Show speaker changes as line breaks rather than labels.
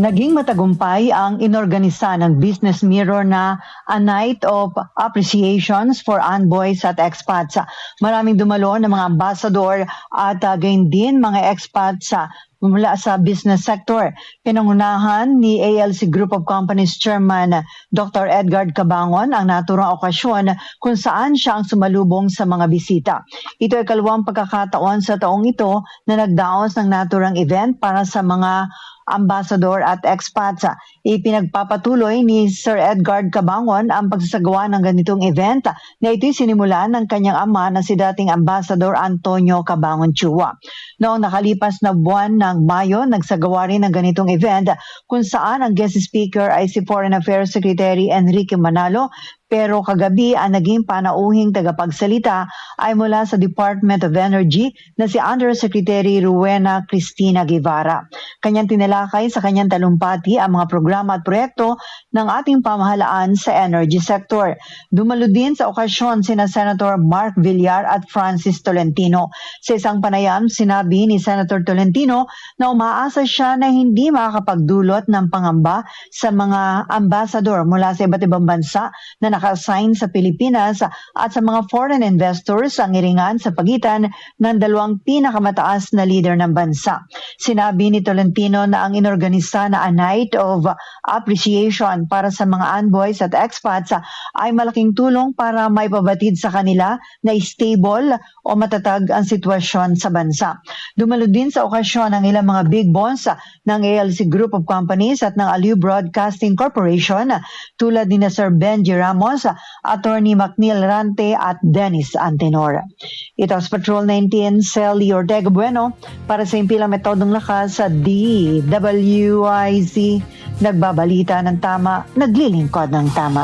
Naging matagumpay ang inorganisa ng Business Mirror na A Night of Appreciations for Envoys at Expats. Maraming dumalo ng mga ambassador at uh, gayon din mga expats sa mula sa business sector. Pinangunahan ni ALC Group of Companies Chairman Dr. Edgar Cabangon ang naturang okasyon kung saan siya ang sumalubong sa mga bisita. Ito ay kalawang pagkakataon sa taong ito na nagdaos ng naturang event para sa mga ambassador at expats. Ipinagpapatuloy ni Sir Edgar Cabangon ang pagsasagawa ng ganitong event na ito'y sinimulan ng kanyang ama na si dating ambassador Antonio Cabangon Chua. Noong nakalipas na buwan ng Mayo, nagsagawa rin ng ganitong event kung saan ang guest speaker ay si Foreign Affairs Secretary Enrique Manalo pero kagabi ang naging panauhing tagapagsalita ay mula sa Department of Energy na si Undersecretary Rowena Cristina Guevara. Kanyang tinalakay sa kanyang talumpati ang mga programa at proyekto ng ating pamahalaan sa energy sector. Dumalo din sa okasyon sina Senator Mark Villar at Francis Tolentino. Sa isang panayam, sinabi ni Senator Tolentino na umaasa siya na hindi makakapagdulot ng pangamba sa mga ambassador mula sa iba't ibang bansa na naka-assign sa Pilipinas at sa mga foreign investors ang iringan sa pagitan ng dalawang pinakamataas na leader ng bansa. Sinabi ni Tolentino na ang inorganisa na A Night of Appreciation para sa mga envoys at expats ay malaking tulong para maipabatid sa kanila na stable o matatag ang sitwasyon sa bansa. Dumalo din sa okasyon ang ilang mga big bonds ng ALC Group of Companies at ng Aliw Broadcasting Corporation tulad ni na Sir Benji Ramos, Attorney McNeil Rante at Dennis Antenor. Ito sa Patrol 19, Sally Ortega Bueno para sa impilang metodong lakas sa DWIZ. Nagbabalita ng tama, naglilingkod ng tama.